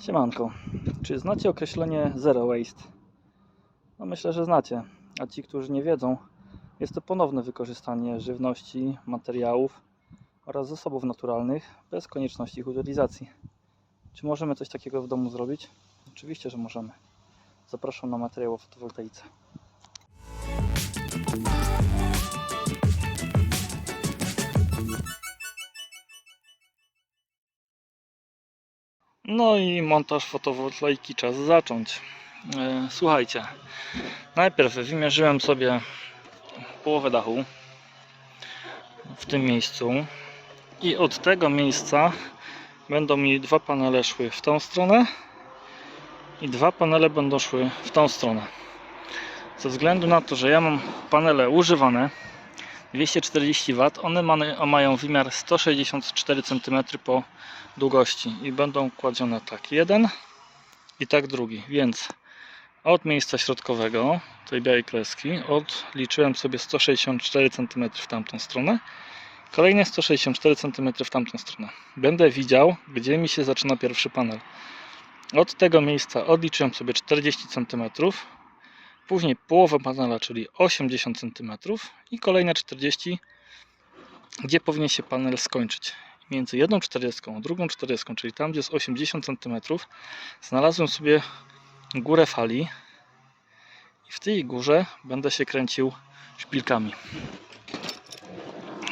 Siemanko, czy znacie określenie zero waste? No myślę, że znacie, a ci, którzy nie wiedzą, jest to ponowne wykorzystanie żywności, materiałów oraz zasobów naturalnych bez konieczności ich utylizacji. Czy możemy coś takiego w domu zrobić? Oczywiście, że możemy. Zapraszam na materiał o fotowoltaice. No i montaż fotowoltaiki czas zacząć. E, Słuchajcie, najpierw wymierzyłem sobie połowę dachu w tym miejscu i od tego miejsca będą mi dwa panele szły w tą stronę i dwa panele będą szły w tą stronę. Ze względu na to, że ja mam panele używane 240 W, one ma- mają wymiar 164 cm po długości i będą kładzione tak jeden i tak drugi, więc od miejsca środkowego tej białej kreski odliczyłem sobie 164 cm w tamtą stronę. Kolejne 164 cm w tamtą stronę. Będę widział gdzie mi się zaczyna pierwszy panel. Od tego miejsca odliczyłem sobie 40 cm później połowę panela czyli 80 cm i kolejne 40 gdzie powinien się panel skończyć między jedną 40 a drugą 40, czyli tam gdzie jest 80 cm, znalazłem sobie górę fali i w tej górze będę się kręcił szpilkami.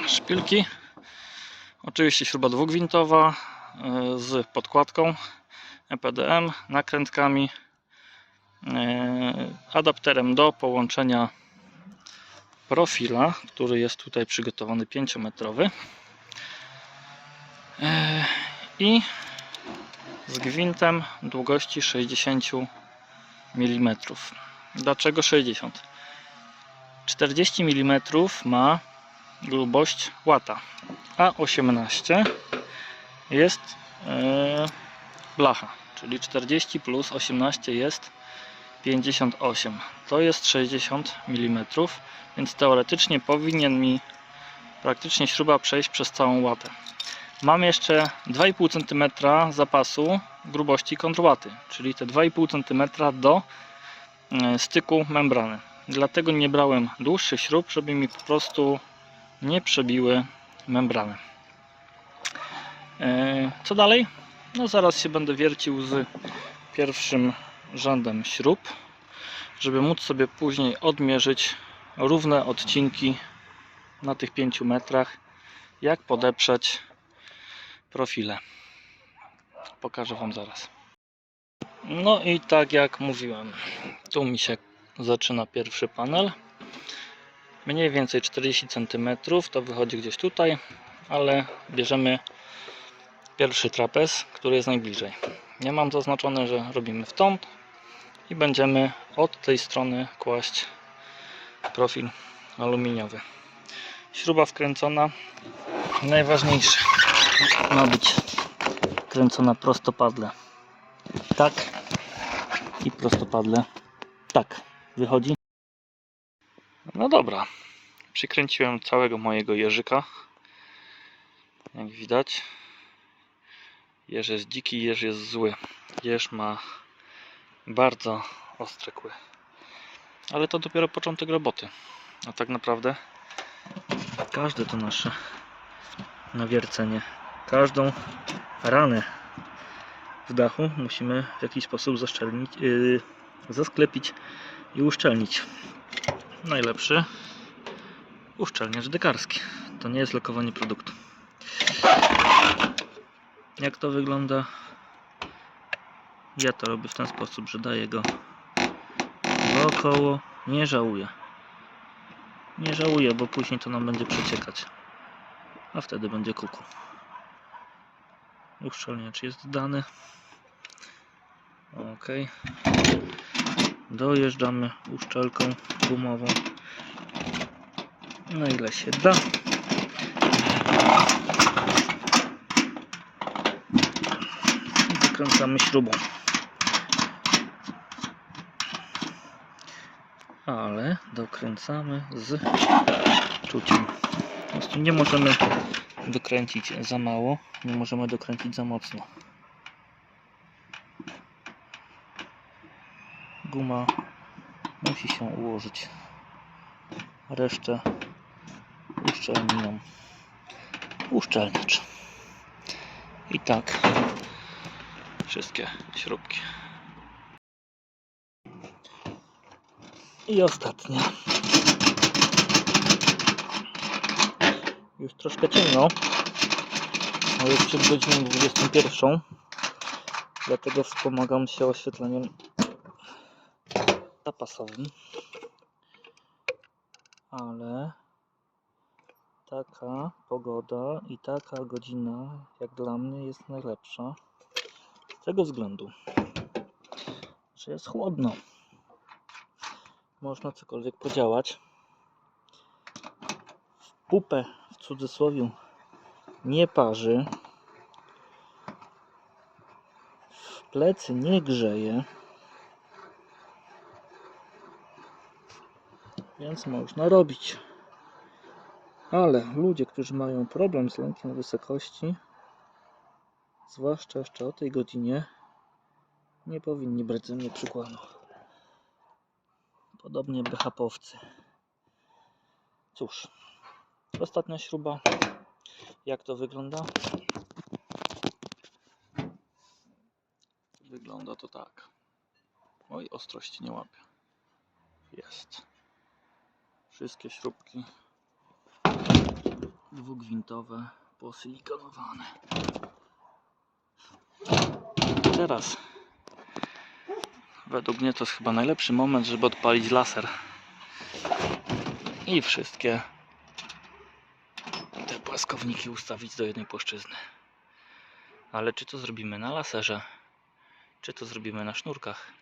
Szpilki, oczywiście śruba dwugwintowa e, z podkładką EPDM, nakrętkami, adapterem do połączenia profila, który jest tutaj przygotowany 5-metrowy. E, i z gwintem długości 60 mm. Dlaczego 60? 40 mm ma grubość łata, a 18 jest e, blacha, czyli 40 plus 18 jest 58. To jest 60 mm, więc teoretycznie powinien mi praktycznie śruba przejść przez całą łatę. Mam jeszcze 2,5 cm zapasu grubości kontrłaty, czyli te 2,5 cm do e, styku membrany. Dlatego nie brałem dłuższych śrub, żeby mi po prostu nie przebiły membrany. E, Co dalej? No zaraz się będę wiercił z pierwszym rzędem śrub, żeby móc sobie później odmierzyć równe odcinki na tych 5 metrach, jak podeprzeć profile. Pokażę Wam zaraz. No i tak jak mówiłem, tu mi się zaczyna pierwszy panel. Mniej więcej 40 cm, to wychodzi gdzieś tutaj, ale bierzemy pierwszy trapez, który jest najbliżej. Nie mam zaznaczone, że robimy w tą i będziemy od tej strony kłaść profil aluminiowy. Śruba wkręcona. Najważniejsze ma być kręcona prostopadle. Tak i prostopadle. Tak. Wychodzi. No dobra. Przykręciłem całego mojego jeżyka. Jak widać. Jeż jest dziki, jeż jest zły. Jeż ma bardzo ostre kły. Ale to dopiero początek roboty. A tak naprawdę każde to nasze nawiercenie każdą ranę w dachu musimy w jakiś sposób zaszczelnić, yy, zasklepić i uszczelnić. Najlepszy uszczelniacz dekarski. To nie jest lokowanie produktu. Jak to wygląda? Ja to robię w ten sposób, że daję go wokoło. Nie żałuję. Nie żałuję, bo później to nam będzie przeciekać. A wtedy będzie kuku uszczelniacz jest dany ok dojeżdżamy uszczelką gumową na ile się da i wykręcamy śrubą ale dokręcamy z czuciem po prostu nie możemy dokręcić za mało, nie możemy dokręcić za mocno. guma musi się ułożyć. Resztę uszczelnią uszczelniacz. I tak wszystkie śrubki. I ostatnia. Już troszkę ciemno. No jest przed godziną 21. Dlatego wspomagam się oświetleniem zapasowym. Ale taka pogoda i taka godzina, jak dla mnie, jest najlepsza. Tego względu, że jest chłodno. Można cokolwiek podziałać. W pupę, w cudzysłowie, nie parzy. W plecy nie grzeje. Więc można robić. Ale ludzie, którzy mają problem z lękiem wysokości, zwłaszcza jeszcze o tej godzinie, nie powinni brać ze mnie przykładu. Podobnie BHP-owcy. Cóż, ostatnia śruba. Jak to wygląda? Wygląda to tak. Oj, ostrości nie łapie. Jest. Wszystkie śrubki dwugwintowe, posilikanowane. Teraz według mnie to jest chyba najlepszy moment, żeby odpalić laser. I wszystkie te płaskowniki ustawić do jednej płaszczyzny. Ale czy to zrobimy na laserze, czy to zrobimy na sznurkach,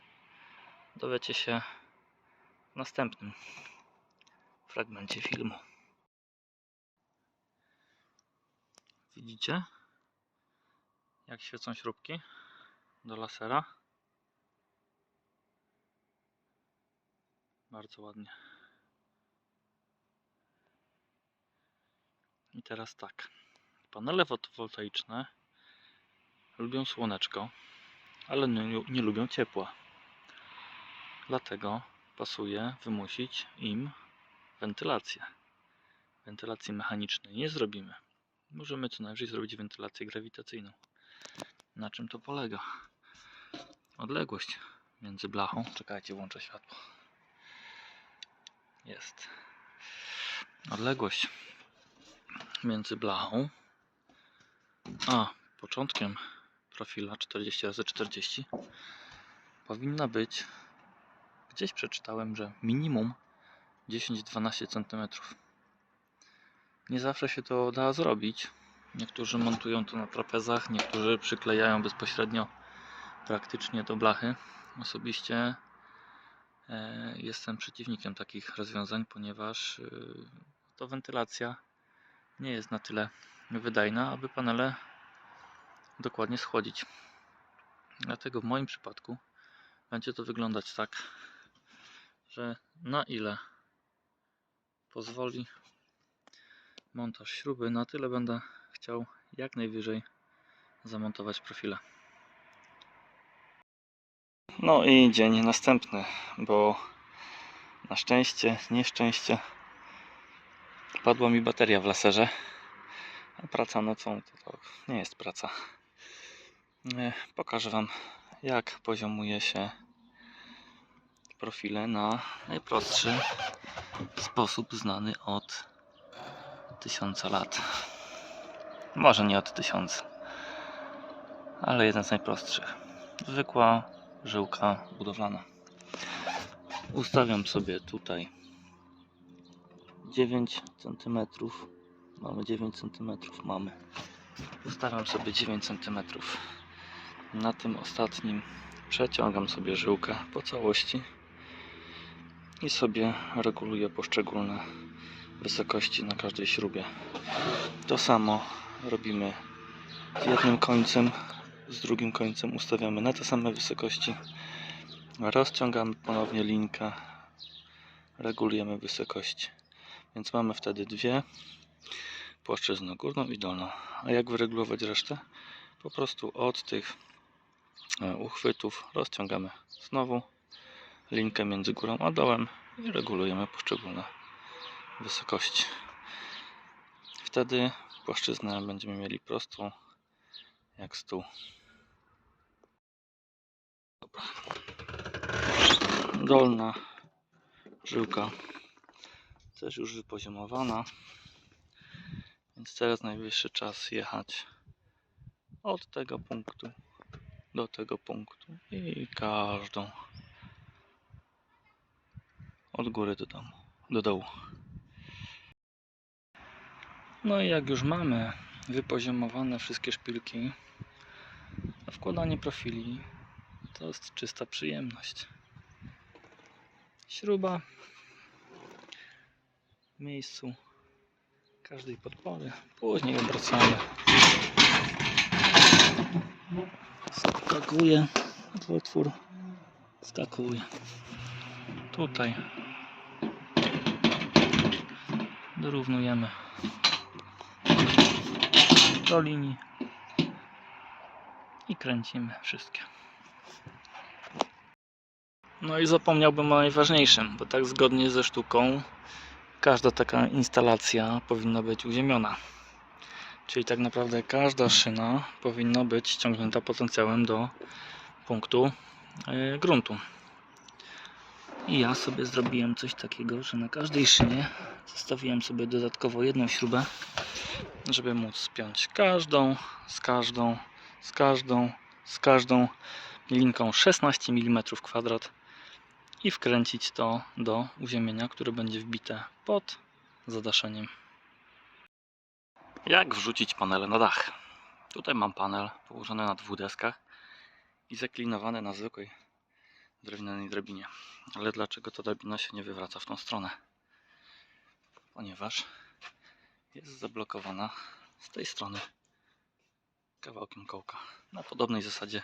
dowiecie się w następnym fragmencie filmu. Widzicie? Jak świecą śrubki do lasera? Bardzo ładnie. I teraz tak. Panele fotowoltaiczne lubią słoneczko, ale nie, nie lubią ciepła. Dlatego pasuje wymusić im wentylację. Wentylacji mechanicznej nie zrobimy. Możemy co najwyżej zrobić wentylację grawitacyjną. Na czym to polega? Odległość między blachą. Czekajcie, włączę światło. Jest. Odległość między blachą a początkiem profila 40 x 40 powinna być gdzieś przeczytałem, że minimum 10-12 cm. Nie zawsze się to da zrobić. Niektórzy montują to na trapezach, niektórzy przyklejają bezpośrednio praktycznie do blachy. Osobiście e, jestem przeciwnikiem takich rozwiązań, ponieważ e, to wentylacja nie jest na tyle wydajna, aby panele dokładnie schłodzić. Dlatego w moim przypadku będzie to wyglądać tak, że na ile pozwoli montaż śruby, na tyle będę chciał jak najwyżej zamontować profile. No i dzień następny, bo na szczęście, nieszczęście padła mi bateria w laserze. A praca nocą to, to nie jest praca. E, Pokażę Wam jak poziomuje się profile na najprostszy sposób znany od tysiąca lat. Może nie od tysiąca, ale jeden z najprostszych. Zwykła żyłka budowlana. Ustawiam sobie tutaj 9 cm. Mamy 9 cm. Mamy. Ustawiam sobie 9 cm. Na tym ostatnim przeciągam sobie żyłkę po całości i sobie reguluję poszczególne wysokości na każdej śrubie. To samo robimy jednym końcem, z drugim końcem ustawiamy na te same wysokości. Rozciągamy ponownie linkę, regulujemy wysokość. Więc mamy wtedy dwie płaszczyzny, górną i dolną. A jak wyregulować resztę? Po prostu od tych e, uchwytów rozciągamy znowu linkę między górą a dołem i regulujemy poszczególne wysokości. Wtedy płaszczyznę będziemy mieli prostą jak stół. Dolna żyłka też już wypoziomowana. Więc teraz najwyższy czas jechać od tego punktu do tego punktu i każdą od góry do domu, do dołu. No i jak już mamy wypoziomowane wszystkie szpilki, wkładanie profili to jest czysta przyjemność. Śruba w miejscu każdej podpory. Później obracamy. Skakuje otwór. Skakuje. Tutaj dorównujemy do linii i kręcimy wszystkie. No i zapomniałbym o najważniejszym, bo tak zgodnie ze sztuką każda taka instalacja powinna być uziemiona. Czyli tak naprawdę każda szyna powinna być ściągnięta potencjałem do punktu e, gruntu. I ja sobie zrobiłem coś takiego, że na każdej szynie zostawiłem sobie dodatkowo jedną śrubę, żeby móc spiąć każdą, z każdą, z każdą, z każdą linką 16 mm kwadrat i wkręcić to do uziemienia, które będzie wbite pod zadaszeniem. Jak wrzucić panele na dach? Tutaj mam panel położony na dwóch deskach i zaklinowany na zwykłej drewnianej drabinie. Ale dlaczego ta drabina się nie wywraca w tą stronę? Ponieważ jest zablokowana z tej strony kawałkiem kołka. Na podobnej zasadzie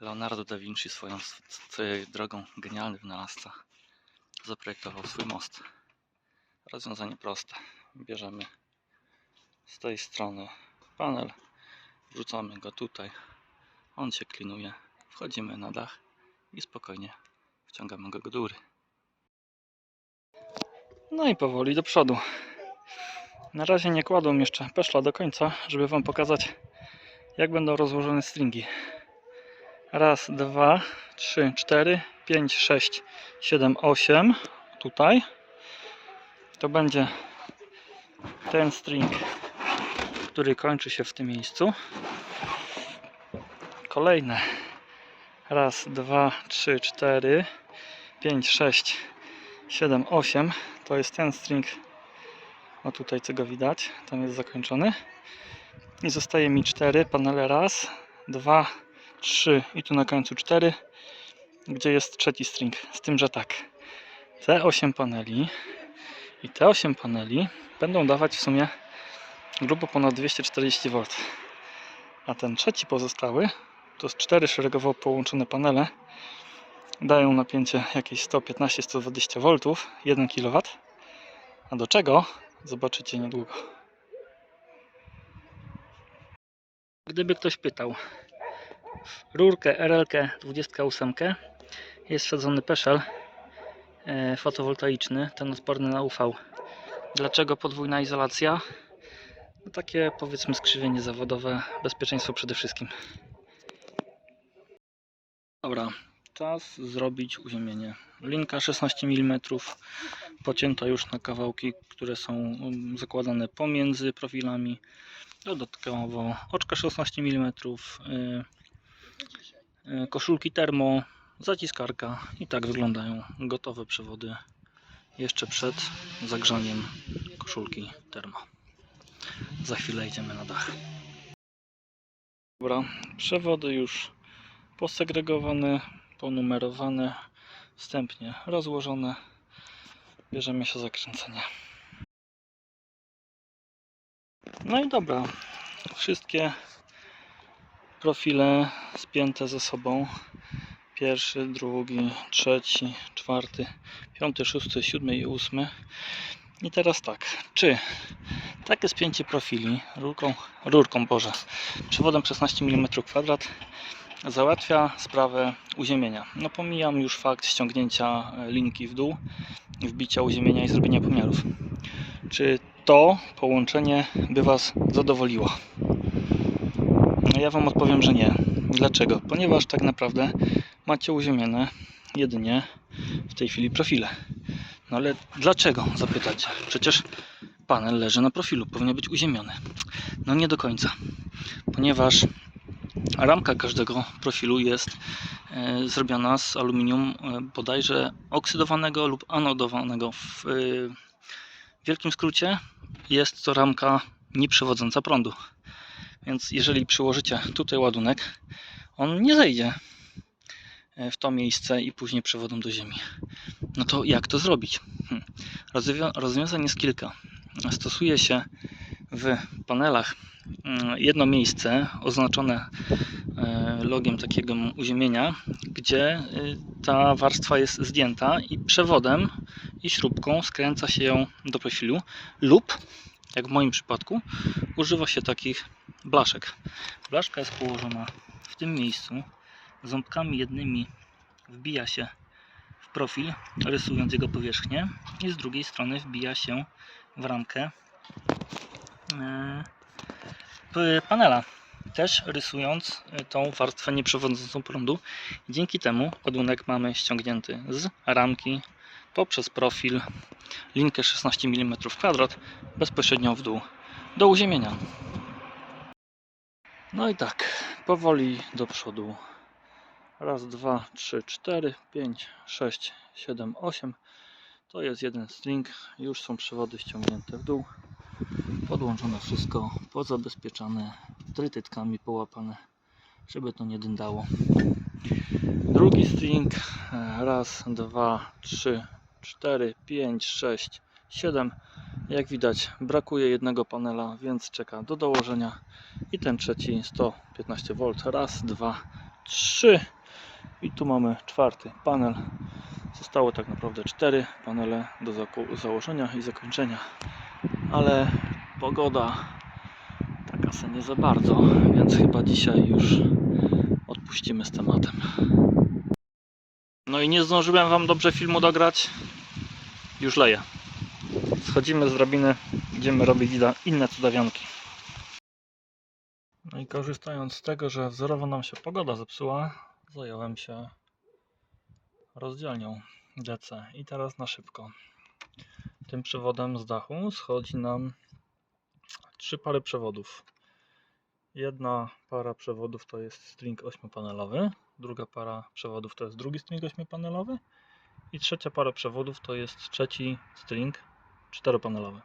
Leonardo da Vinci swoją swoją drogą genialny wynalazca zaprojektował swój most. Rozwiązanie proste. Bierzemy z tej strony panel, wrzucamy go tutaj, on się klinuje, wchodzimy na dach i spokojnie wciągamy go do góry. No i powoli do przodu. Na razie nie kładłem jeszcze peszla do końca, żeby Wam pokazać jak będą rozłożone stringi. Raz, dwa, trzy, cztery, pięć, sześć, siedem, osiem. Tutaj. To będzie ten string, który kończy się w tym miejscu. Kolejne. Raz, dwa, trzy, cztery, pięć, sześć, siedem, osiem. To jest ten string. O tutaj co go widać. Tam jest zakończony. I zostaje mi cztery panele. Raz, dwa, trzy i tu na końcu cztery. Gdzie jest trzeci string. Z tym, że tak. Te 8 paneli i te 8 paneli będą dawać w sumie grubo ponad 240 V. A ten trzeci pozostały to jest cztery szeregowo połączone panele. Dają napięcie jakieś 115-120 V, 1 kW. A do czego? Zobaczycie niedługo. Gdyby ktoś pytał, rurkę RL 28 jest wsadzony peszel e, fotowoltaiczny, ten odporny na UV. Dlaczego podwójna izolacja? No takie powiedzmy skrzywienie zawodowe, bezpieczeństwo przede wszystkim. Dobra, czas zrobić uziemienie. Linka 16 mm pocięta już na kawałki, które są um, zakładane pomiędzy profilami. Dodatkowo oczka 16 mm, koszulki termo, zaciskarka i tak wyglądają gotowe przewody jeszcze przed zagrzaniem koszulki termo. Za chwilę idziemy na dach. Dobra, przewody już posegregowane, ponumerowane, wstępnie rozłożone. Bierzemy się za kręcenie. No i dobra, wszystkie profile spięte ze sobą. Pierwszy, drugi, trzeci, czwarty, piąty, szósty, siódmy i ósmy. I teraz tak, czy takie spięcie profili rurką, rurką Boże, przewodem 16 mm kwadrat załatwia sprawę uziemienia. No pomijam już fakt ściągnięcia e, linki w dół, wbicia uziemienia i zrobienia pomiarów. Czy to połączenie by Was zadowoliło? Ja Wam odpowiem, że nie. Dlaczego? Ponieważ tak naprawdę macie uziemione jedynie w tej chwili profile. No ale dlaczego? Zapytacie. Przecież panel leży na profilu, powinien być uziemiony. No nie do końca. Ponieważ ramka każdego profilu jest e, zrobiona z aluminium e, bodajże oksydowanego lub anodowanego. W e, wielkim skrócie jest to ramka nieprzewodząca prądu. Więc jeżeli przyłożycie tutaj ładunek, on nie zejdzie e, w to miejsce i później przewodem do ziemi. No to jak to zrobić? Rozwia- rozwiązań jest kilka. Stosuje się w panelach mm, jedno miejsce oznaczone e, logiem takiego uziemienia, gdzie y, ta warstwa jest zdjęta i przewodem i śrubką skręca się ją do profilu lub, jak w moim przypadku, używa się takich blaszek. Blaszka jest położona w tym miejscu, ząbkami jednymi wbija się w profil, rysując jego powierzchnię i z drugiej strony wbija się w ramkę e, panela, też rysując e, tą warstwę nieprzewodzącą prądu. Dzięki temu ładunek mamy ściągnięty z ramki poprzez profil linkę 16 mm kwadrat bezpośrednio w dół do uziemienia. No i tak, powoli do przodu. Raz, dwa, trzy, cztery, pięć, sześć, siedem, osiem. To jest jeden string. Już są przewody ściągnięte w dół. Podłączone wszystko, pozabezpieczane, trytytkami połapane, żeby to nie dyndało. Drugi string. e, Raz, dwa, trzy, cztery, pięć, sześć, siedem. Jak widać, brakuje jednego panela, więc czeka do dołożenia. I ten trzeci 115 V. Raz, dwa, trzy. I tu mamy czwarty panel. Zostało tak naprawdę cztery panele do założenia i zakończenia. Ale pogoda taka se nie za bardzo, więc chyba dzisiaj już odpuścimy z tematem. No i nie zdążyłem Wam dobrze filmu dograć. Już leję. Schodzimy z drabiny, idziemy robić inne cudawianki. No i korzystając z tego, że wzorowo nam się pogoda zepsuła, zająłem się rozdzielnią DC. I teraz na szybko. Tym przewodem z dachu schodzi nam trzy pary przewodów. Jedna para przewodów to jest string 8-panelowy, druga para przewodów to jest drugi string 8-panelowy i trzecia para przewodów to jest trzeci string 4-panelowy.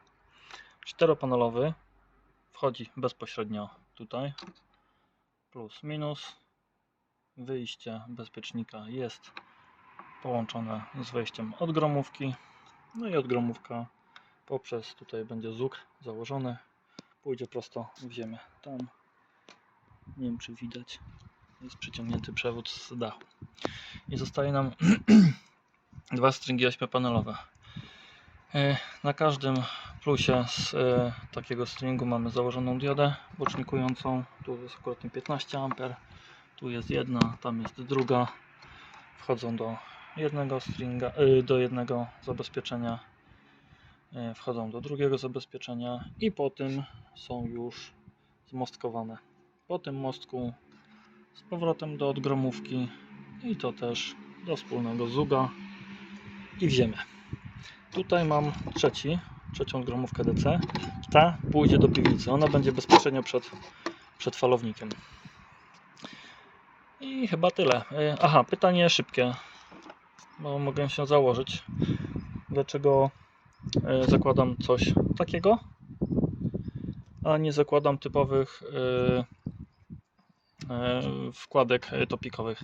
4-panelowy wchodzi bezpośrednio tutaj, plus minus. Wyjście bezpiecznika jest połączone z wejściem od gromówki. No i od gromówka poprzez tutaj będzie zuk założony. Pójdzie prosto w ziemię. Tam nie wiem czy widać. Jest przyciągnięty przewód z dachu. I zostaje nam dwa stringi ośmiopanelowe. E, Na każdym plusie z e, takiego stringu mamy założoną diodę bocznikującą. Tu jest akurat 15 A. Tu jest jedna, tam jest druga. Wchodzą do jednego stringa, y, do jednego zabezpieczenia. Wchodzą do drugiego zabezpieczenia i po tym są już zmostkowane. Po tym mostku z powrotem do odgromówki i to też do wspólnego zuga i w ziemię. Tutaj mam trzeci, trzecią odgromówkę DC. Ta pójdzie do piwnicy. Ona będzie bezpośrednio przed, przed falownikiem. I chyba tyle. Y, Aha, pytanie szybkie. Bo mogę się założyć. Dlaczego y, zakładam coś takiego, a nie zakładam typowych y, wkładek y, topikowych?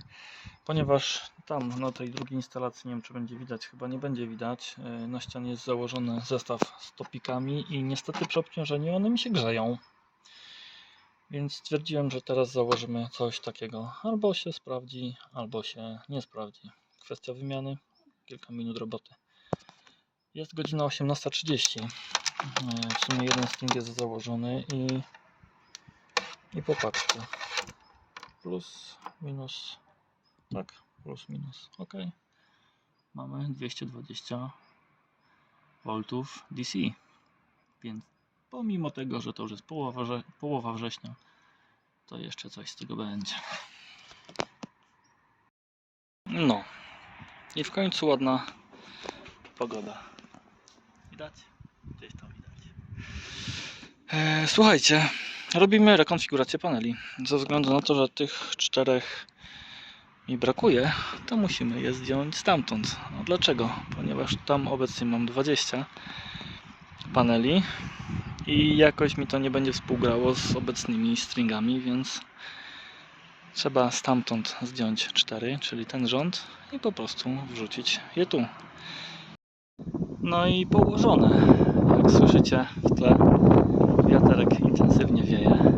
Ponieważ tam na tej drugiej instalacji, nie wiem czy będzie widać, chyba nie będzie widać, y, na ścianie jest założony zestaw z topikami i niestety przy obciążeniu one mi się grzeją. Więc stwierdziłem, że teraz założymy coś takiego. Albo się sprawdzi, albo się nie sprawdzi. Kwestia wymiany, kilka minut roboty. Jest godzina 18.30. Yy, W sumie jeden string jest założony i, i popatrzcie. Plus, minus, tak, plus, minus, ok. Mamy 220 V DC, więc pomimo tego, że to już jest połowa, wrze- połowa września, to jeszcze coś z tego będzie. No i w końcu ładna pogoda. Widać? Gdzieś tam widać. E, słuchajcie, robimy rekonfigurację paneli. Ze względu na to, że tych czterech mi brakuje, to musimy je zdjąć stamtąd. No dlaczego? Ponieważ tam obecnie mam 20 paneli i jakoś mi to nie będzie współgrało z obecnymi stringami, więc trzeba stamtąd zdjąć 4, czyli ten rząd i po prostu wrzucić je tu. No i położone. Jak słyszycie w tle wiaterek intensywnie wieje.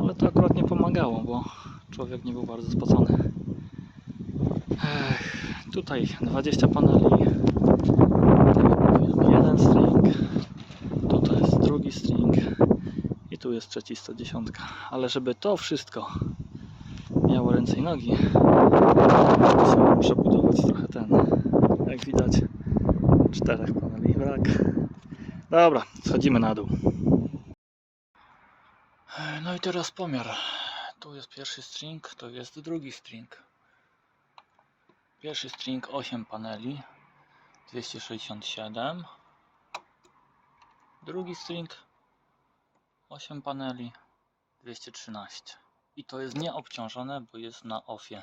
Ale to akurat nie pomagało, bo człowiek nie był bardzo spocony. Ech, tutaj 20 paneli. Jeden string. Tutaj jest drugi string. I tu jest trzeci 110. Ale żeby to wszystko miało ręce i nogi, musiałem przebudować trochę ten. Jak widać, czterech paneli brak. Dobra, schodzimy na dół. No i teraz pomiar. Tu jest pierwszy string, to jest drugi string. Pierwszy string 8 paneli, 267. Drugi string 8 paneli, 213. I to jest nieobciążone, bo jest na offie.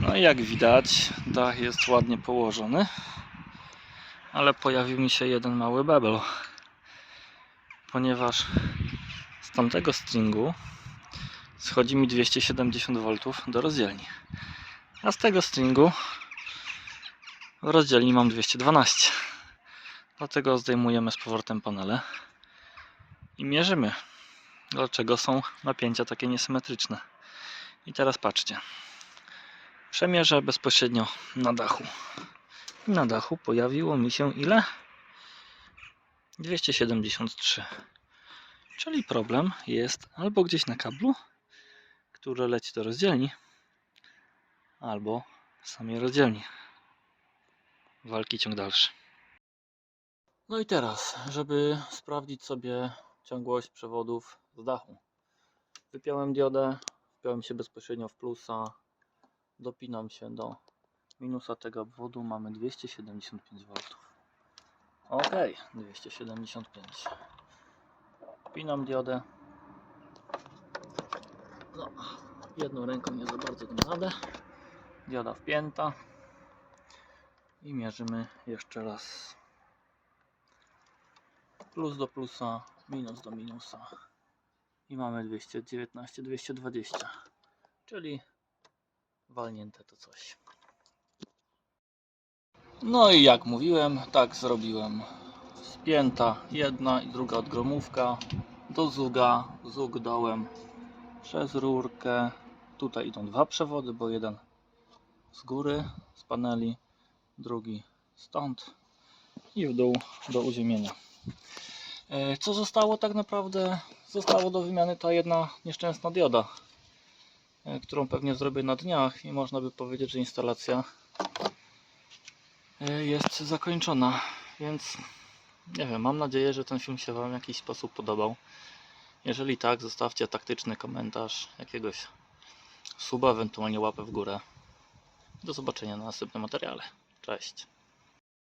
No i jak widać, dach jest ładnie położony, ale pojawił mi się jeden mały bebel, ponieważ z tamtego stringu schodzi mi 270 V do rozdzielni, a z tego stringu w rozdzielni mam 212. Dlatego zdejmujemy z powrotem panele i mierzymy, dlaczego są napięcia takie niesymetryczne. I teraz patrzcie. Przemierzę bezpośrednio na dachu. Na dachu pojawiło mi się ile? 273. Czyli problem jest albo gdzieś na kablu, który leci do rozdzielni, albo samej rozdzielni. Walki ciąg dalszy. No i teraz, żeby sprawdzić sobie ciągłość przewodów z dachu. Wypiąłem diodę, wpiąłem się bezpośrednio w plusa, dopinam się do minusa tego obwodu, mamy 275 V. Ok, 275. Wpinam diodę. No, jedną ręką nie za bardzo dam radę. Dioda wpięta. I mierzymy jeszcze raz. Plus do plusa, minus do minusa. I mamy 219, 220. Czyli walnięte to coś. No i jak mówiłem, tak zrobiłem. Spięta jedna i druga odgromówka do zuga, zug dołem przez rurkę. Tutaj idą dwa przewody, bo jeden z góry, z paneli, drugi stąd i w dół do uziemienia. E, Co zostało tak naprawdę? Zostało do wymiany ta jedna nieszczęsna dioda e, którą pewnie zrobię na dniach i można by powiedzieć, że instalacja jest zakończona. Więc nie wiem, mam nadzieję, że ten film się Wam w jakiś sposób podobał. Jeżeli tak, zostawcie taktyczny komentarz, jakiegoś suba, ewentualnie łapę w górę. Do zobaczenia na następnym materiale. Cześć.